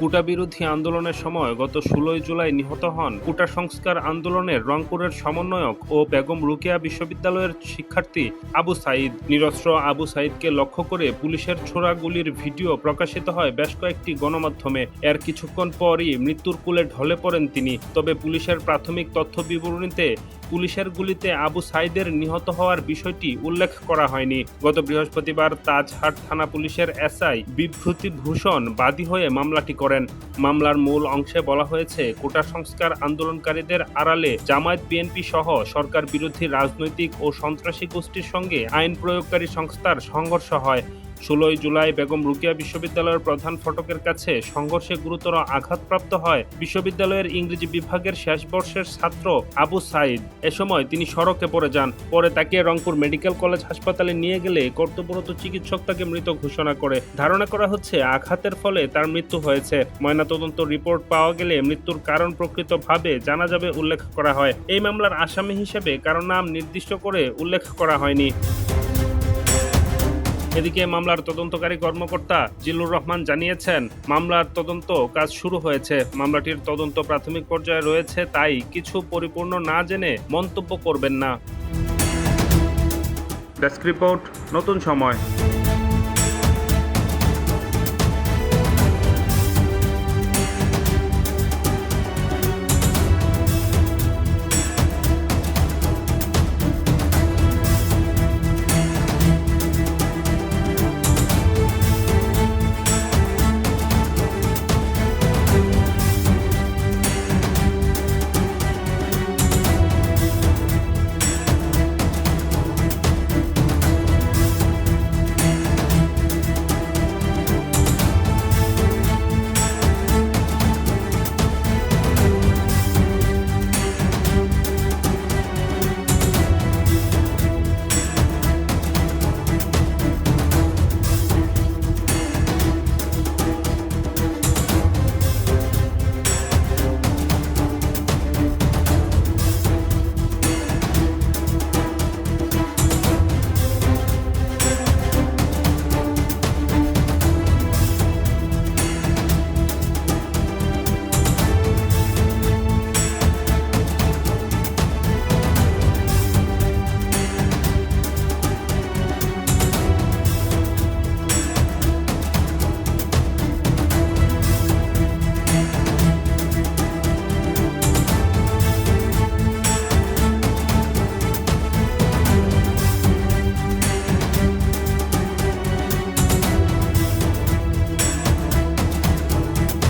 কুটা বিরোধী আন্দোলনের সময় গত ষোলোই জুলাই নিহত হন কুটা সংস্কার আন্দোলনের রংপুরের সমন্বয়ক ও বেগম রুকেয়া বিশ্ববিদ্যালয়ের শিক্ষার্থী আবু সাইদ। নিরস্ত্র আবু সাইদকে লক্ষ্য করে পুলিশের ছোড়া গুলির ভিডিও প্রকাশিত হয় বেশ কয়েকটি গণমাধ্যমে। এর কিছুক্ষণ পরই মৃত্যুর কুলে ঢলে পড়েন তিনি। তবে পুলিশের প্রাথমিক তথ্য বিবরণীতে পুলিশের গুলিতে আবু সাইদের নিহত হওয়ার বিষয়টি উল্লেখ করা হয়নি। গত বৃহস্পতিবার তাজহাট থানা পুলিশের এসআই বিভূতি ভূষণ বাদী হয়ে মামলাটি করেন। মামলার মূল অংশে বলা হয়েছে, কোটা সংস্কার আন্দোলনকারীদের আড়ালে জামায়াত বিএনপি সহ সরকার বিরোধী রাজনৈতিক ও সন্ত্রাসী গোষ্ঠীর সঙ্গে আইন প্রয়োগকারী সংস্থার সংঘর্ষ হয়। ষোলোই জুলাই বেগম রুকিয়া বিশ্ববিদ্যালয়ের প্রধান ফটকের কাছে সংঘর্ষে গুরুতর আঘাতপ্রাপ্ত হয়। বিশ্ববিদ্যালয়ের ইংরেজি বিভাগের শেষ বর্ষের ছাত্র আবু সাইদ। এ সময় তিনি সড়কে পড়ে যান। পরে তাকে রংপুর মেডিকেল কলেজ হাসপাতালে নিয়ে গেলে কর্তব্যরত চিকিৎসক তাকে মৃত ঘোষণা করে। ধারণা করা হচ্ছে, আঘাতের ফলে তার মৃত্যু হয়েছে। ময়নাতদন্ত রিপোর্ট পাওয়া গেলে মৃত্যুর কারণ প্রকৃতভাবে জানা যাবে, উল্লেখ করা হয়। এই মামলার আসামি হিসেবে কারও নাম নির্দিষ্ট করে উল্লেখ করা হয়নি। এদিকে মামলার তদন্তকারী কর্মকর্তা জিল্লুর রহমান জানিয়েছেন, মামলার তদন্ত কাজ শুরু হয়েছে। মামলাটির তদন্ত প্রাথমিক পর্যায়ে রয়েছে, তাই কিছু পরিপূর্ণ না জেনে মন্তব্য করবেন না। ডেস্ক রিপোর্ট, নতুন সময়।